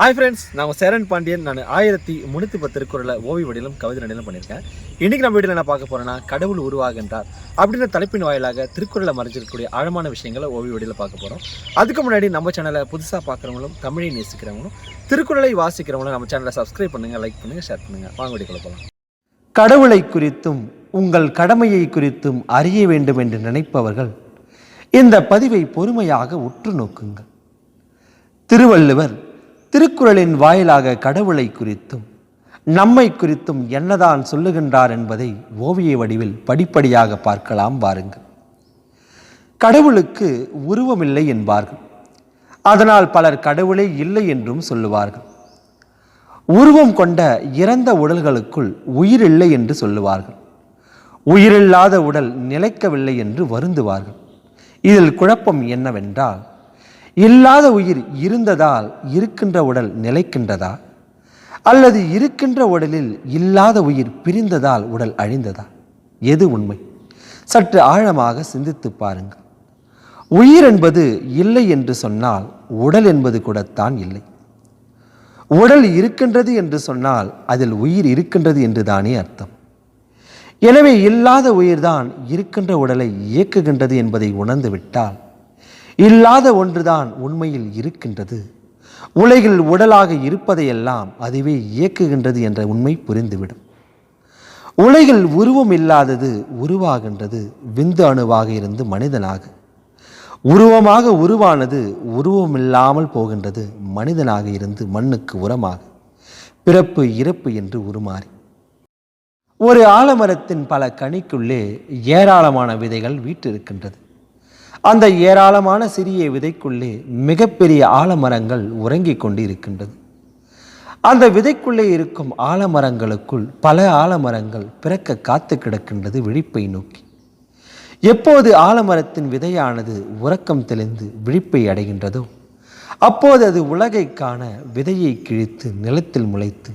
Hi friends நான் சேரன் பாண்டியன். நான் ஆயிரத்தி முன்னூற்றி பத்து திருக்குறளை ஓவி வடியிலும் கவிதை நடையிலும் பண்ணியிருக்கேன். இன்றைக்கி நம்ம வீட்டில் என்ன பார்க்க போகிறோன்னா கடவுள் உருவாகின்றார் அப்படின்ற தலைப்பின் வாயிலாக திருக்குறளை மறைஞ்சிருக்கக்கூடிய ஆழமான விஷயங்களை ஓவி வடியில் பார்க்க போகிறோம் அதுக்கு முன்னாடி நம்ம சேனலை புதுசாக பார்க்குறவங்களும் தமிழை நேசிக்கிறவங்களும் திருக்குறளை வாசிக்கிறவங்களும் நம்ம சேனலை சப்ஸ்கிரைப் பண்ணுங்கள் லைக் பண்ணுங்கள் ஷேர் பண்ணுங்கள் வாங்க வீடியோக்குள்ள போகலாம் கடவுளை குறித்தும் உங்கள் கடமையை குறித்தும் அறிய வேண்டும் என்று நினைப்பவர்கள் இந்த பதிவை பொறுமையாக உற்று நோக்குங்கள். திருவள்ளுவர் திருக்குறளின் வாயிலாக கடவுளை குறித்தும் நம்மை குறித்தும் என்னதான் சொல்லுகின்றார் என்பதை ஓவிய வடிவில் படிப்படியாக பார்க்கலாம் வாருங்கள். கடவுளுக்கு உருவமில்லை என்பார்கள். அதனால் பலர் கடவுளே இல்லை என்றும் சொல்லுவார்கள். உருவம் கொண்ட இறந்த உடல்களுக்குள் உயிரில்லை என்று சொல்லுவார்கள். உயிரில்லாத உடல் நிலைக்கவில்லை என்று வருந்துவார்கள். இதில் குழப்பம் என்னவென்றால் இல்லாத உயிர் இருந்ததால் இருக்கின்ற உடல் நிலைக்கின்றதா? அல்லது இருக்கின்ற உடலில் இல்லாத உயிர் பிரிந்ததால் உடல் அழிந்ததா? எது உண்மை? சற்று ஆழமாக சிந்தித்து பாருங்கள். உயிர் என்பது இல்லை என்று சொன்னால் உடல் என்பது கூடத்தான் இல்லை. உடல் இருக்கின்றது என்று சொன்னால் அதில் உயிர் இருக்கின்றது என்று தானே அர்த்தம். எனவே இல்லாத உயிர்தான் இருக்கின்ற உடலை இயக்குகின்றது என்பதை உணர்ந்துவிட்டால் இல்லாத ஒன்றுதான் உண்மையில் இருக்கின்றது. உலகில் உடலாக இருப்பதையெல்லாம் அதுவே இயக்குகின்றது என்ற உண்மை புரிந்துவிடும். உலகில் உருவம் இல்லாதது உருவாகின்றது விந்து அணுவாக இருந்து மனிதனாக. உருவமாக உருவானது உருவமில்லாமல் போகின்றது மனிதனாக இருந்து மண்ணுக்கு உரமாக. பிறப்பு இறப்பு என்று உருமாறி. ஒரு ஆலமரத்தின் பல கனிக்குள்ளே ஏராளமான விதைகள் வீட்டிருக்கின்றது அந்த ஏராளமான சிறிய விதைக்குள்ளே மிகப்பெரிய ஆலமரங்கள் உறங்கிக் கொண்டு இருக்கின்றது அந்த விதைக்குள்ளே இருக்கும் ஆலமரங்களுக்குள் பல ஆலமரங்கள் பிறக்க காத்து கிடக்கின்றது விழிப்பை நோக்கி. எப்போது ஆலமரத்தின் விதையானது உறக்கம் தெளிந்து விழிப்பை அடைகின்றதோ அப்போது அது உலகை காண விதையை கிழித்து நிலத்தில் முளைத்து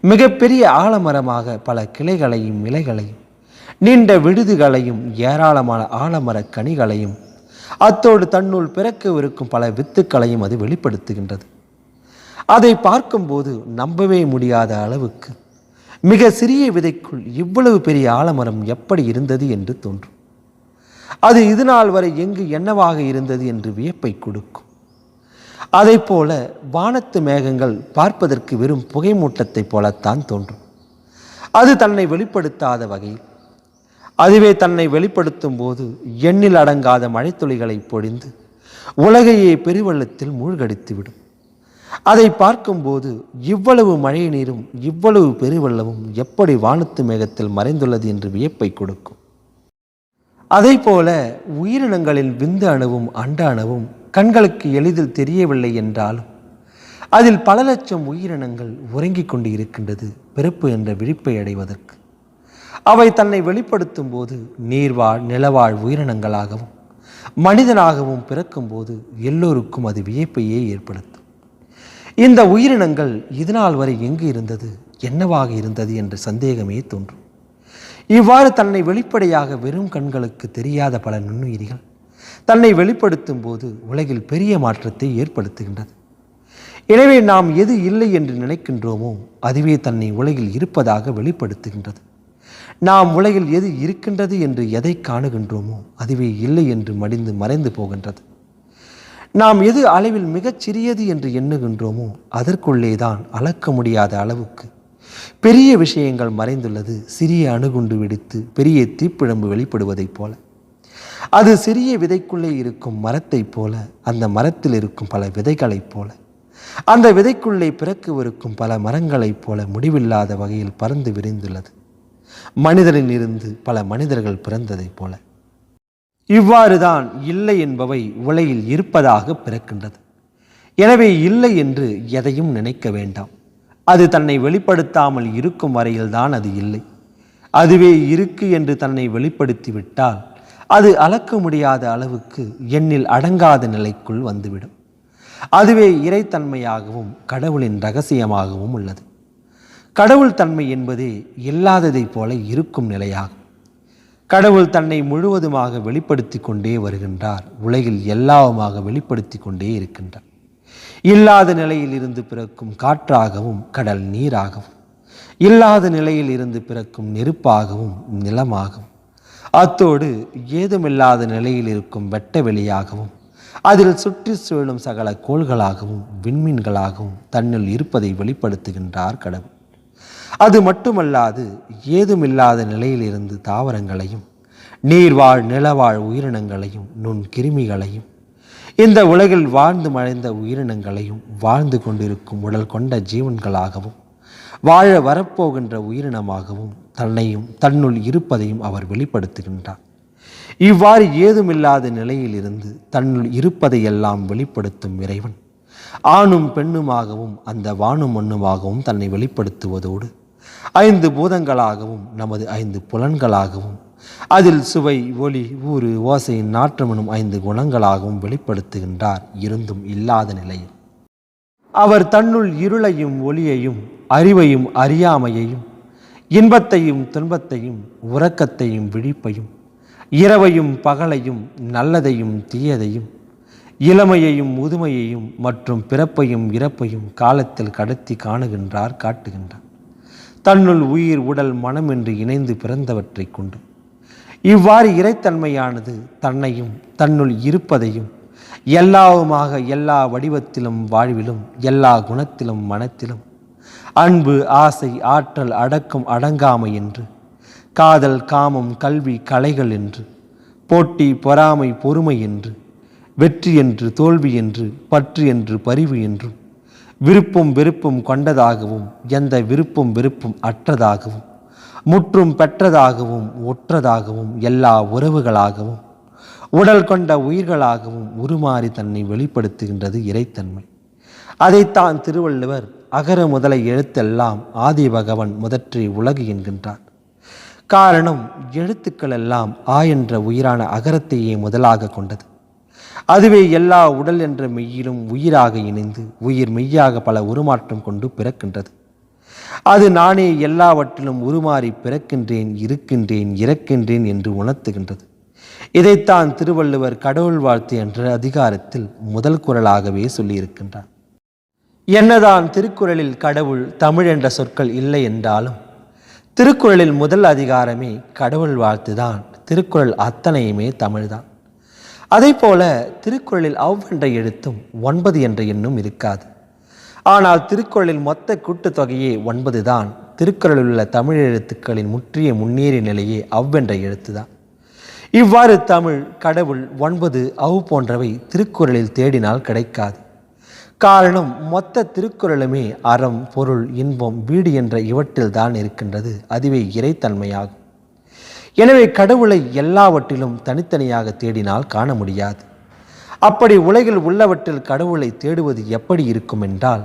மிகப்பெரிய ஆலமரமாக பல கிளைகளையும் இலைகளையும் நீண்ட விடுதுகளையும் ஏராளமான ஆலமர கனிகளையும் அத்தோடு தன்னுள் பிறக்கவிருக்கும் பல வித்துக்களையும் அது வெளிப்படுத்துகின்றது. அதை பார்க்கும்போது நம்பவே முடியாத அளவுக்கு மிக சிறிய விதைக்குள் இவ்வளவு பெரிய ஆலமரம் எப்படி இருந்தது என்று தோன்றும். அது இது நாள் வரை எங்கு என்னவாக இருந்தது என்று வியப்பை கொடுக்கும். அதை போல வானத்து மேகங்கள் பார்ப்பதற்கு வெறும் புகைமூட்டத்தைப் போலத்தான் தோன்றும். அது தன்னை வெளிப்படுத்தாத வகையில் அதுவே தன்னை வெளிப்படுத்தும் போது எண்ணில் அடங்காத மழைத்துளிகளை பொழிந்து உலகையே பெருவெள்ளத்தில் மூழ்கடித்துவிடும். அதை பார்க்கும்போது இவ்வளவு மழை நீரும் இவ்வளவு பெருவெள்ளமும் எப்படி வானத்து மேகத்தில் மறைந்துள்ளது என்று வியப்பை கொடுக்கும். அதை போல உயிரினங்களின் விந்து அணுவும் அண்ட அணுவும் கண்களுக்கு எளிதில் தெரியவில்லை என்றாலும் அதில் பல லட்சம் உயிரினங்கள் உறங்கிக் கொண்டு இருக்கின்றது பிறப்பு என்ற விழிப்பை அடைவதற்கு. அவை தன்னை வெளிப்படுத்தும் போது நீர்வாழ் நிலவாழ் உயிரினங்களாகவும் மனிதனாகவும் பிறக்கும்போது எல்லோருக்கும் அது வியப்பையே ஏற்படுத்தும். இந்த உயிரினங்கள் இதுநாள் வரை எங்கு இருந்தது என்னவாக இருந்தது என்ற சந்தேகமே தோன்றும். இவ்வாறு தன்னை வெளிப்படையாக வெறும் கண்களுக்கு தெரியாத பல நுண்ணுயிரிகள் தன்னை வெளிப்படுத்தும் போது உலகில் பெரிய மாற்றத்தை ஏற்படுத்துகின்றது. எனவே நாம் எது இல்லை என்று நினைக்கின்றோமோ அதுவே தன்னை உலகில் இருப்பதாக வெளிப்படுத்துகின்றது. நாம் உலகில் எது இருக்கின்றது என்று எதை காணுகின்றோமோ அதுவே இல்லை என்று மடிந்து மறைந்து போகின்றது. நாம் எது அளவில் மிகச் சிறியது என்று எண்ணுகின்றோமோ அதற்குள்ளே தான் அளக்க முடியாத அளவுக்கு பெரிய விஷயங்கள் மறைந்துள்ளது சிறிய அணுகுண்டு வெடித்து பெரிய தீப்பிழம்பு வெளிப்படுவதைப் போல. அது சிறிய விதைக்குள்ளே இருக்கும் மரத்தைப் போல அந்த மரத்தில் இருக்கும் பல விதைகளைப் போல. அந்த விதைக்குள்ளே பிறக்கவிருக்கும் பல மரங்களைப் போல முடிவில்லாத வகையில் பறந்து விரிந்துள்ளது. மனிதரில் இருந்து பல மனிதர்கள் பிறந்ததைப் போல. இவ்வாறுதான் இல்லை என்பவை உலையில் இருப்பதாக பிறக்கின்றது. எனவே இல்லை என்று எதையும் நினைக்க வேண்டாம். அது தன்னை வெளிப்படுத்தாமல் இருக்கும் வரையில்தான் அது இல்லை. அதுவே இருக்கு என்று தன்னை வெளிப்படுத்திவிட்டால் அது அளக்க முடியாத அளவுக்கு எண்ணில் அடங்காத நிலைக்குள் வந்துவிடும். அதுவே இறைத்தன்மையாகவும் கடவுளின் ரகசியமாகவும் உள்ளது. கடவுள் தன்மை என்பது இல்லாததைப் போல இருக்கும் நிலையாகும். கடவுள் தன்னை முழுவதுமாக வெளிப்படுத்தி கொண்டே வருகின்றார். உலகில் எல்லாவுமாக வெளிப்படுத்தி கொண்டே இருக்கின்றார். இல்லாத நிலையில் இருந்து பிறக்கும் காற்றாகவும் கடல் நீராகவும் இல்லாத நிலையில் இருந்து பிறக்கும் நெருப்பாகவும் நிலமாகவும் அத்தோடு ஏதுமில்லாத நிலையில் இருக்கும் வெட்ட வெளியாகவும் அதில் சுற்றி சூழும் சகல கோள்களாகவும் விண்மீன்களாகவும் தன்னில் இருப்பதை வெளிப்படுத்துகின்றார் கடவுள். அது மட்டுமல்லாது ஏதுமில்லாத நிலையிலிருந்து தாவரங்களையும் நீர்வாழ் நிலவாழ் உயிரினங்களையும் நுண் கிருமிகளையும் இந்த உலகில் வாழ்ந்து மறைந்த உயிரினங்களையும் வாழ்ந்து கொண்டிருக்கும் உடல் கொண்ட ஜீவன்களாகவும் வாழ வரப்போகின்ற உயிரினமாகவும் தன்னையும் தன்னுள் இருப்பதையும் அவர் வெளிப்படுத்துகின்றார். இவ்வாறு ஏதுமில்லாத நிலையிலிருந்து தன்னுள் இருப்பதையெல்லாம் வெளிப்படுத்தும் இறைவன் ஆணும் பெண்ணுமாகவும் அந்த வானும் மண்ணுமாகவும் தன்னை வெளிப்படுத்துவதோடு ஐந்து பூதங்களாகவும் நமது ஐந்து புலன்களாகவும் அதில் சுவை ஒளி ஊறு ஓசை நாற்றமெனும் ஐந்து குணங்களாகவும் வெளிப்படுத்துகின்றார் இருந்தும் இல்லாத நிலையில். அவர் தன்னுள் இருளையும் ஒளியையும் அறிவையும் அறியாமையையும் இன்பத்தையும் துன்பத்தையும் உறக்கத்தையும் விழிப்பையும் இரவையும் பகலையும் நல்லதையும் தீயதையும் இளமையையும் முதுமையையும் மற்றும் பிறப்பையும் இறப்பையும் காலத்தில் கடத்தி காணுகின்றார் காட்டுகின்றார். தன்னுள் உயிர் உடல் மனம் என்று இணைந்து பிறந்தவற்றை கொண்டு. இவ்வாறு இறைத்தன்மையானது தன்னையும் தன்னுள் இருப்பதையும் எல்லாவுமாக எல்லா வடிவத்திலும் வாழ்விலும் எல்லா குணத்திலும் மனத்திலும் அன்பு ஆசை ஆற்றல் அடக்கம் அடங்காமை என்று காதல் காமம் கல்வி கலைகள் என்று போட்டி பொறாமை பொறுமை என்று வெற்றி என்று தோல்வி என்று பற்று என்று பரிவு என்றும் விருப்பம் வெறுப்பும் கொண்டதாகவும் எந்த விருப்பம் வெறுப்பும் அற்றதாகவும் முற்றும் பெற்றதாகவும் ஒற்றதாகவும் எல்லா உறவுகளாகவும் உடல் கொண்ட உயிர்களாகவும் உருமாறி தன்னை வெளிப்படுத்துகின்றது இறைத்தன்மை. அதைத்தான் திருவள்ளுவர் அகர முதலை எழுத்தெல்லாம் ஆதி பகவன் முதற்றி உலகு என்கின்றார். காரணம் எழுத்துக்கள் எல்லாம் ஆ என்ற உயிரான அகரத்தையே முதலாக கொண்டது. அதுவே எல்லா உடல் என்ற மெய்யிலும் உயிராக இணைந்து உயிர் மெய்யாக பல உருமாற்றம் கொண்டு பிறக்கின்றது. அது நானே எல்லாவற்றிலும் உருமாறி பிறக்கின்றேன் இருக்கின்றேன் இறக்கின்றேன் என்று உணர்த்துகின்றது. இதைத்தான் திருவள்ளுவர் கடவுள் வாழ்த்து என்ற அதிகாரத்தில் முதல் குரலாகவே சொல்லியிருக்கின்றார். என்னதான் திருக்குறளில் கடவுள் தமிழ் என்ற சொற்கள் இல்லை என்றாலும் திருக்குறளில் முதல் அதிகாரமே கடவுள் வாழ்த்து தான் திருக்குறள் அத்தனையுமே தமிழ்தான். அதே போல திருக்குறளில் அவ் என்ற எழுத்தும் ஒன்பது என்ற எண்ணும் இருக்காது. ஆனால் திருக்குறளில் மொத்த கூட்டுத்தொகையே ஒன்பது தான். திருக்குறளில் உள்ள தமிழ் எழுத்துக்களின் முற்றிய முன்னேறிய நிலையே அவ்வென்ற எழுத்துதான். இவ்வாறு தமிழ் கடவுள் ஒன்பது அவ் போன்றவை திருக்குறளில் தேடினால் கிடைக்காது. காரணம் மொத்த திருக்குறளுமே அறம் பொருள் இன்பம் வீடு என்ற இவற்றில்தான் இருக்கின்றது. அதுவே இறைத்தன்மையாகும். எனவே கடவுளை எல்லாவற்றிலும் தனித்தனியாக தேடினால் காண முடியாது. அப்படி உலகில் உள்ளவற்றில் கடவுளை தேடுவது எப்படி இருக்கும் என்றால்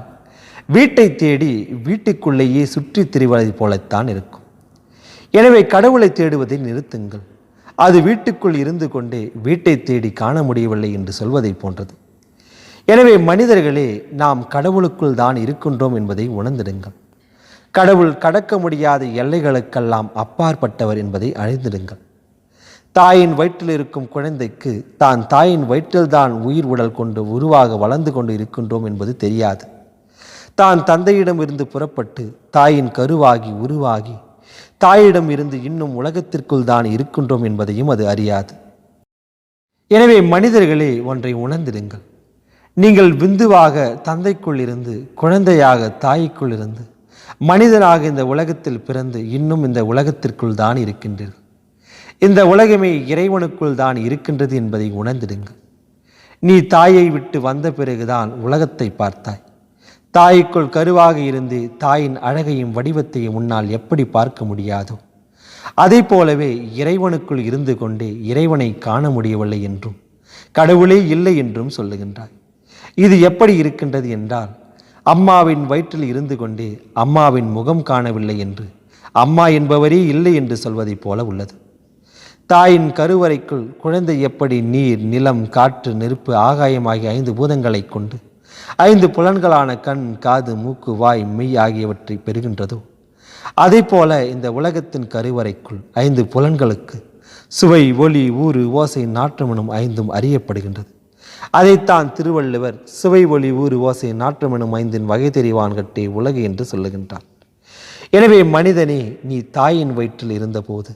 வீட்டை தேடி வீட்டுக்குள்ளேயே சுற்றித் திரிவதை போலத்தான் இருக்கும். எனவே கடவுளை தேடுவதை நிறுத்துங்கள். அது வீட்டுக்குள் இருந்து கொண்டே வீட்டை தேடி காண முடியவில்லை என்று சொல்வதைப் போன்றது. எனவே மனிதர்களே நாம் கடவுளுக்குள் தான் இருக்கின்றோம் என்பதை உணர்ந்திடுங்கள். கடவுள் கடக்க முடியாத எல்லைகளுக்கெல்லாம் அப்பாற்பட்டவர் என்பதை அறிந்திடுங்கள். தாயின் வயிற்றில் இருக்கும் குழந்தைக்கு தான் தாயின் வயிற்றில்தான் உயிர் உடல் கொண்டு உருவாக வளர்ந்து கொண்டு இருக்கின்றோம் என்பது தெரியாது. தான் தந்தையிடம் இருந்து புறப்பட்டு தாயின் கருவாகி உருவாகி தாயிடம் இருந்து இன்னும் உலகத்திற்குள் தான் இருக்கின்றோம் என்பதையும் அது அறியாது. எனவே மனிதர்களே ஒன்றை உணர்ந்திடுங்கள். நீங்கள் விந்துவாக தந்தைக்குள் இருந்து குழந்தையாக தாய்க்குள் இருந்து மனிதராக இந்த உலகத்தில் பிறந்து இன்னும் இந்த உலகத்திற்குள் தான் இருக்கின்றீர்கள் இந்த உலகமே இறைவனுக்குள் தான் இருக்கின்றது என்பதை உணர்ந்திடுங்கள். நீ தாயை விட்டு வந்த பிறகுதான் உலகத்தை பார்த்தாய். தாய்க்குள் கருவாக இருந்து தாயின் அழகையும் வடிவத்தையும் உன்னால் எப்படி பார்க்க முடியாதோ அதை போலவே இறைவனுக்குள் இருந்து கொண்டே இறைவனை காண முடியவில்லை என்றும் கடவுளே இல்லை என்றும் சொல்லுகின்றாய். இது எப்படி இருக்கின்றது என்றால் அம்மாவின் வயிற்றில் இருந்து கொண்டே அம்மாவின் முகம் காணவில்லை என்று அம்மா என்பவரே இல்லை என்று சொல்வதைப் போல உள்ளது. தாயின் கருவறைக்குள் குழந்தை எப்படி நீர் நிலம் காற்று நெருப்பு ஆகாயம் ஆகிய ஐந்து பூதங்களைக் கொண்டு ஐந்து புலன்களான கண் காது மூக்கு வாய் மெய் ஆகியவற்றை பெறுகின்றதோ? அதே போல இந்த உலகத்தின் கருவறைக்குள் ஐந்து புலன்களுக்கு சுவை ஒளி ஊறு ஓசை நாற்றமெனும் ஐந்தும் அறியப்படுகின்றது. அதைத்தான் திருவள்ளுவர் சுவை ஒளி ஊறு ஓசை நாற்றமெனும் ஐந்தின் வகை தெரிவான் கட்டே உலகு என்று சொல்லுகின்றார் எனவே மனிதனே நீ தாயின் வயிற்றில் இருந்தபோது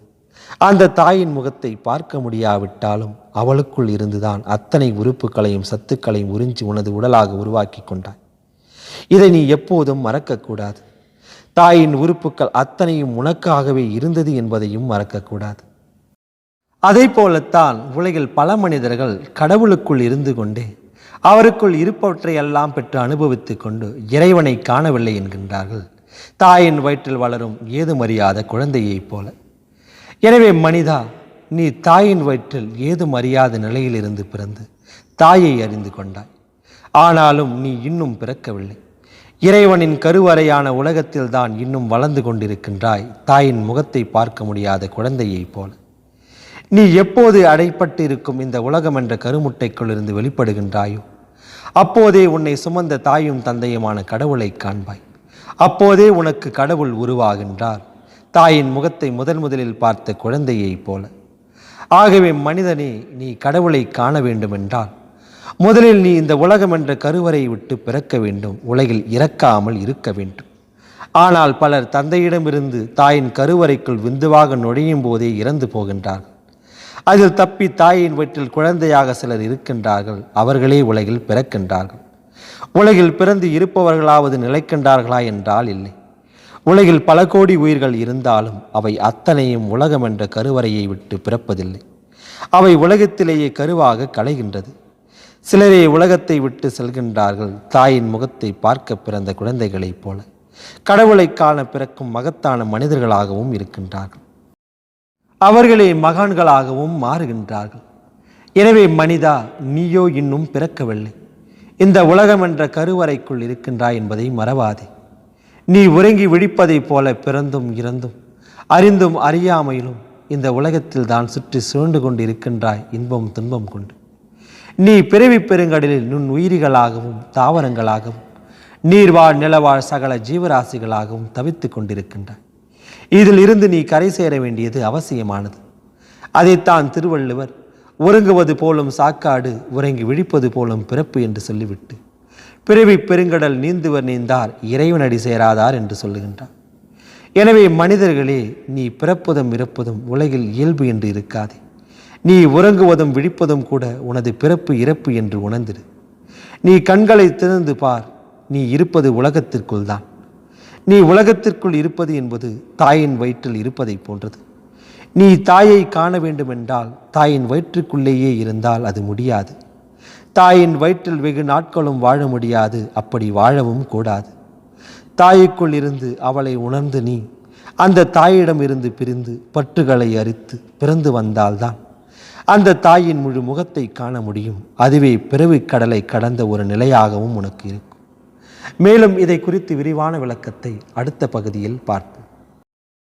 அந்த தாயின் முகத்தை பார்க்க முடியாவிட்டாலும் அவளுக்குள் இருந்துதான் அத்தனை உறுப்புகளையும் சத்துக்களையும் உறிஞ்சி உனது உடலாக உருவாக்கி கொண்டாய். இதை நீ எப்போதும் மறக்கக்கூடாது. தாயின் உறுப்புக்கள் அத்தனையும் உனக்காகவே இருந்தது என்பதையும் மறக்கக்கூடாது. அதை போலத்தான் உலகில் பல மனிதர்கள் கடவுளுக்குள் இருந்து கொண்டே அவருக்குள் இருப்பவற்றை எல்லாம் பெற்று அனுபவித்துக் கொண்டு இறைவனை காணவில்லை என்கின்றார்கள். தாயின் வயிற்றில் வளரும் ஏதுமறியாத குழந்தையைப் போல. எனவே மனிதா நீ தாயின் வயிற்றில் ஏதும் அறியாத நிலையிலிருந்து பிறந்து தாயை அறிந்து கொண்டாய். ஆனாலும் நீ இன்னும் பிறக்கவில்லை. இறைவனின் கருவறையான உலகத்தில் தான் இன்னும் வளர்ந்து கொண்டிருக்கின்றாய் தாயின் முகத்தை பார்க்க முடியாத குழந்தையைப் போல. நீ எப்போது அடைப்பட்டு இருக்கும் இந்த உலகம் என்ற கருமுட்டைக்குள் இருந்து வெளிப்படுகின்றாயோ? அப்போதே உன்னை சுமந்த தாயும் தந்தையுமான கடவுளை காண்பாய். அப்போதே உனக்கு கடவுள் உருவாகின்றார். தாயின் முகத்தை முதன் முதலில் பார்த்த குழந்தையைப் போல. ஆகவே மனிதனே நீ கடவுளை காண வேண்டுமென்றால் முதலில் நீ இந்த உலகம் என்ற கருவறை விட்டு பிறக்க வேண்டும். உலகில் இறக்காமல் இருக்க வேண்டும். ஆனால் பலர் தந்தையிடமிருந்து தாயின் கருவறைக்குள் விந்துவாக நுழையும் போதே இறந்து போகின்றார்கள். அதில் தப்பி தாயின் வயிற்றில் குழந்தையாக சிலர் இருக்கின்றார்கள். அவர்களே உலகில் பிறக்கின்றார்கள். உலகில் பிறந்து இருப்பவர்களாவது நிலைக்கின்றார்களா என்றால் இல்லை. உலகில் பல கோடி உயிர்கள் இருந்தாலும் அவை அத்தனையும் உலகம் என்ற கருவறையை விட்டு பிறப்பதில்லை. அவை உலகத்திலேயே கருவாக களைகின்றது. சிலரே உலகத்தை விட்டு செல்கின்றார்கள். தாயின் முகத்தை பார்க்க பிறந்த குழந்தைகளைப் போல. கடவுளை காண பிறக்கும் மகத்தான மனிதர்களாகவும் இருக்கின்றார்கள். அவர்களே மகான்களாகவும் மாறுகின்றார்கள். எனவே மனிதா நீயோ இன்னும் பிறக்கவில்லை. இந்த உலகம் என்ற கருவறைக்குள் இருக்கின்றாய் என்பதை மறவாதே. நீ உறங்கி விழிப்பதைப் போல பிறந்தும் இறந்தும் அறிந்தும் அறியாமையிலும் இந்த உலகத்தில் தான் சுற்றி சுழண்டு கொண்டு இருக்கின்றாய் இன்பம் துன்பம் கொண்டு. நீ பிறவி பெருங்கடலில் நுண் உயிரிகளாகவும் தாவரங்களாகவும் நீர்வாழ் நிலவாழ் சகல ஜீவராசிகளாகவும் தவித்து கொண்டிருக்கின்றாய். இதில் இருந்து நீ கரை சேர வேண்டியது அவசியமானது. அதைத்தான் திருவள்ளுவர் உறங்குவது போலும் சாக்காடு உறங்கி விழிப்பது போலும் பிறப்பு என்று சொல்லிவிட்டு பிறவி பெருங்கடல் நீந்துவர் நீந்தார் இறைவனடி சேராதார் என்று சொல்லுகின்றார். எனவே மனிதர்களே நீ பிறப்பதும் இறப்பதும் உலகில் இயல்பு என்று இருக்காதே. நீ உறங்குவதும் விழிப்பதும் கூட உனது பிறப்பு இறப்பு என்று உணர்ந்திரு. நீ கண்களை திறந்து பார் நீ இருப்பது உலகத்திற்குள் தான். நீ உலகத்திற்குள் இருப்பது என்பது தாயின் வயிற்றில் இருப்பதைப் போன்றது. நீ தாயை காண வேண்டுமென்றால் தாயின் வயிற்றுக்குள்ளேயே இருந்தால் அது முடியாது. தாயின் வயிற்றில் வெகு நாட்களும் வாழ முடியாது அப்படி வாழவும் கூடாது. தாய்க்குள் இருந்து அவளை உணர்ந்து நீ அந்த தாயிடம் இருந்து பிரிந்து பற்றுகளை அரித்து பிறந்து வந்தால்தான் அந்த தாயின் முழு முகத்தை காண முடியும். அதுவே பிறவிக் கடலை கடந்த ஒரு நிலையாகவும் உனக்கு இருக்கும். மேலும் இதை குறித்து விரிவான விளக்கத்தை அடுத்த பகுதியில் பார்ப்போம்.